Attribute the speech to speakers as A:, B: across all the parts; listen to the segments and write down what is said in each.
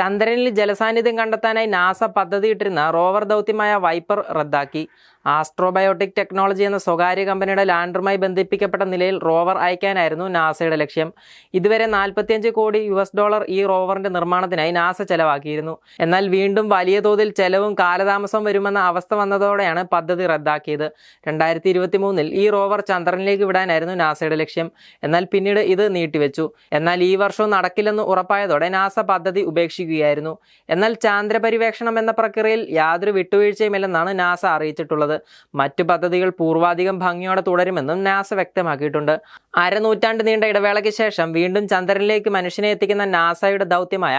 A: ചന്ദ്രനിൽ ജലസാന്നിധ്യം കണ്ടെത്താനായി നാസ പദ്ധതിയിട്ടിരുന്ന റോവർ ദൗത്യമായ വൈപ്പർ റദ്ദാക്കി. ആസ്ട്രോബയോട്ടിക് ടെക്നോളജി എന്ന സ്വകാര്യ കമ്പനിയുടെ ലാൻഡറുമായി ബന്ധിപ്പിക്കപ്പെട്ട നിലയിൽ റോവർ അയക്കാനായിരുന്നു നാസയുടെ ലക്ഷ്യം. ഇതുവരെ നാൽപ്പത്തിയഞ്ച് കോടി യു എസ് ഡോളർ ഈ റോവറിന്റെ നിർമ്മാണത്തിനായി നാസ ചെലവാക്കിയിരുന്നു. എന്നാൽ വീണ്ടും വലിയ തോതിൽ ചെലവും കാലതാമസവും വരുമെന്ന അവസ്ഥ വന്നതോടെയാണ് പദ്ധതി റദ്ദാക്കിയത്. രണ്ടായിരത്തി ഇരുപത്തി മൂന്നിൽ ഈ റോവർ ചന്ദ്രനിലേക്ക് വിടാനായിരുന്നു നാസയുടെ ലക്ഷ്യം. എന്നാൽ പിന്നീട് ഇത് നീട്ടിവെച്ചു. എന്നാൽ ഈ വർഷവും നടക്കില്ലെന്ന് ഉറപ്പായതോടെ നാസ പദ്ധതി ഉപേക്ഷിക്കുകയായിരുന്നു എന്നാൽ ചാന്ദ്രപരിവേഷണം എന്ന പ്രക്രിയയിൽ യാതൊരു വിട്ടുവീഴ്ചയുമില്ലെന്നാണ് നാസ അറിയിച്ചിട്ടുള്ളത്. മറ്റു പദ്ധതികൾ പൂർവാധികം ഭംഗിയോടെ തുടരുമെന്നും നാസ വ്യക്തമാക്കിയിട്ടുണ്ട്. അരനൂറ്റാണ്ട് നീണ്ട ഇടവേളയ്ക്ക് ശേഷം വീണ്ടും ചന്ദ്രനിലേക്ക് മനുഷ്യനെ എത്തിക്കുന്ന നാസയുടെ ദൗത്യമായ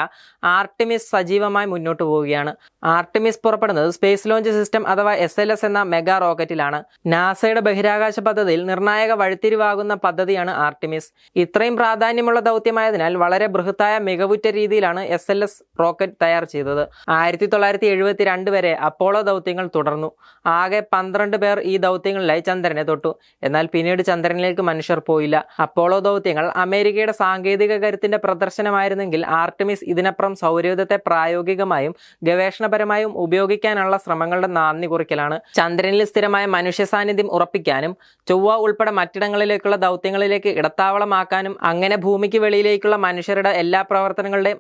A: ആർട്ടിമിസ് സജീവമായി മുന്നോട്ട് പോവുകയാണ്. ആർട്ടിമിസ് പുറപ്പെടുന്നത് സ്പേസ് ലോഞ്ച് സിസ്റ്റം അഥവാ എസ് എന്ന മെഗാ റോക്കറ്റിലാണ്. നാസയുടെ ബഹിരാകാശ പദ്ധതിയിൽ നിർണായക വഴിത്തിരിവാകുന്ന പദ്ധതിയാണ് ആർട്ടിമിസ്. ഇത്രയും പ്രാധാന്യമുള്ള ദൗത്യമായതിനാൽ വളരെ ബൃഹത്തായ മികവുറ്റ രീതിയിലാണ് എസ് എൽ എസ് റോക്കറ്റ് തയ്യാർ ചെയ്തത്. ആയിരത്തി തൊള്ളായിരത്തി എഴുപത്തി രണ്ട് വരെ അപ്പോളോ ദൗത്യങ്ങൾ തുടർന്നു. ആകെ പന്ത്രണ്ട് പേർ ഈ ദൗത്യങ്ങളിലായി ചന്ദ്രനെ തൊട്ടു. എന്നാൽ പിന്നീട് ചന്ദ്രനിലേക്ക് മനുഷ്യർ പോയില്ല. അപ്പോളോ ദൗത്യങ്ങൾ അമേരിക്കയുടെ സാങ്കേതിക കരുത്തിന്റെ പ്രദർശനമായിരുന്നെങ്കിൽ ആർട്ടിമിസ് ഇതിനപ്പുറം സൗരയൂഥത്തെ പ്രായോഗികമായും ഗവേഷണപരമായും ഉപയോഗിക്കാനുള്ള ശ്രമങ്ങളുടെ നാന്ദി കുറിക്കലാണ്. ചന്ദ്രനിൽ സ്ഥിരമായ മനുഷ്യ സാന്നിധ്യം ഉറപ്പിക്കാനും ചൊവ്വ ഉൾപ്പെടെ മറ്റിടങ്ങളിലേക്കുള്ള ദൗത്യങ്ങളിലേക്ക് ഇടത്താവളമാക്കാനും അങ്ങനെ ഭൂമിക്ക് വെളിയിലേക്കുള്ള മനുഷ്യരുടെ എല്ലാ പ്രവർത്തനങ്ങളുടെയും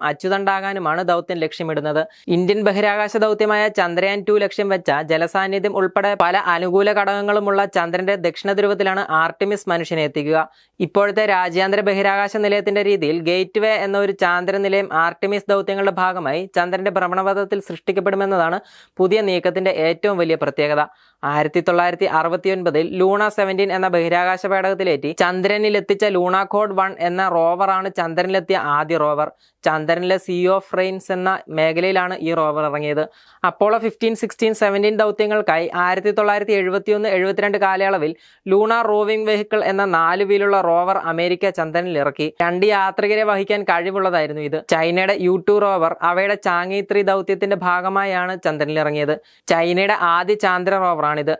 A: അച്ചുതണ്ടാകാനുമാണ് ദൗത്യം ലക്ഷ്യമിടുന്നത്. ഇന്ത്യൻ ബഹിരാകാശ ദൗത്യമായ ചന്ദ്രയാൻ ടു ലക്ഷ്യം വെച്ച ജലസാന്നിധ്യം ഉൾപ്പെടെ പല അനുകൂല ഘടകങ്ങളുമുള്ള ചന്ദ്രന്റെ ദക്ഷിണ ധ്രുവത്തിലാണ് ആർട്ടിമിസ് മനുഷ്യനെ എത്തിക്കുക. ഇപ്പോഴത്തെ രാജ്യാന്തര ബഹിരാകാശ നിലയത്തിന്റെ രീതിയിൽ ഗേറ്റ് വേ എന്ന ഒരു ചാന്ദ്ര നിലയം ആർട്ടിമിസ് ദൗത്യങ്ങളുടെ ഭാഗമായി ചന്ദ്രന്റെ ഭ്രമണപഥത്തിൽ സൃഷ്ടിക്കപ്പെടുമെന്നതാണ് പുതിയ നീക്കത്തിന്റെ ഏറ്റവും വലിയ പ്രത്യേകത. ആയിരത്തി തൊള്ളായിരത്തി അറുപത്തി ഒൻപതിൽ ലൂണ സെവന്റീൻ എന്ന ബഹിരാകാശ പേടകത്തിലേറ്റി ചന്ദ്രനിൽ എത്തിച്ച ലൂണ കോഡ് വൺ എന്ന റോവറാണ് ചന്ദ്രനിലെത്തിയ ആദ്യ റോവർ. ചന്ദ്രനിലെ സി ഓഫ് റെയിൻസ് എന്ന മേഖലയിലാണ് ഈ റോവർ ഇറങ്ങിയത്. അപ്പോളോ ഫിഫ്റ്റീൻ സിക്സ്റ്റീൻ സെവന്റീൻ ദൗത്യങ്ങൾക്കായി ആയിരത്തി തൊള്ളായിരത്തി എഴുപത്തി ഒന്ന് എഴുപത്തിരണ്ട് കാലയളവിൽ ലൂണ റോവിംഗ് വെഹിക്കിൾ എന്ന നാല് വീലുള്ള റോവർ അമേരിക്ക ചന്ദ്രനിൽ ഇറക്കി. രണ്ട് യാത്രികരെ വഹിക്കാൻ കഴിവുള്ളതായിരുന്നു ഇത്. ചൈനയുടെ യു ടു റോവർ അവയുടെ ചാങ്ങി ത്രീ ദൗത്യത്തിന്റെ ഭാഗമായാണ് ചന്ദ്രനിൽ ഇറങ്ങിയത്. ചൈനയുടെ ആദ്യ ചാന്ദ്ര റോവറാണിത്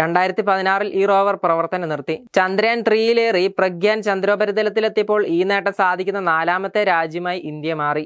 A: രണ്ടായിരത്തി പതിനാറിൽ ഈ റോവർ പ്രവർത്തനം നിർത്തി. ചന്ദ്രയാൻ ത്രീയിലേറി പ്രഗ്യാൻ ചന്ദ്രോപരിതലത്തിലെത്തിയപ്പോൾ ഈ നേട്ടം സാധിക്കുന്ന നാലാമത്തെ രാജ്യമായി ഇന്ത്യ മാറി.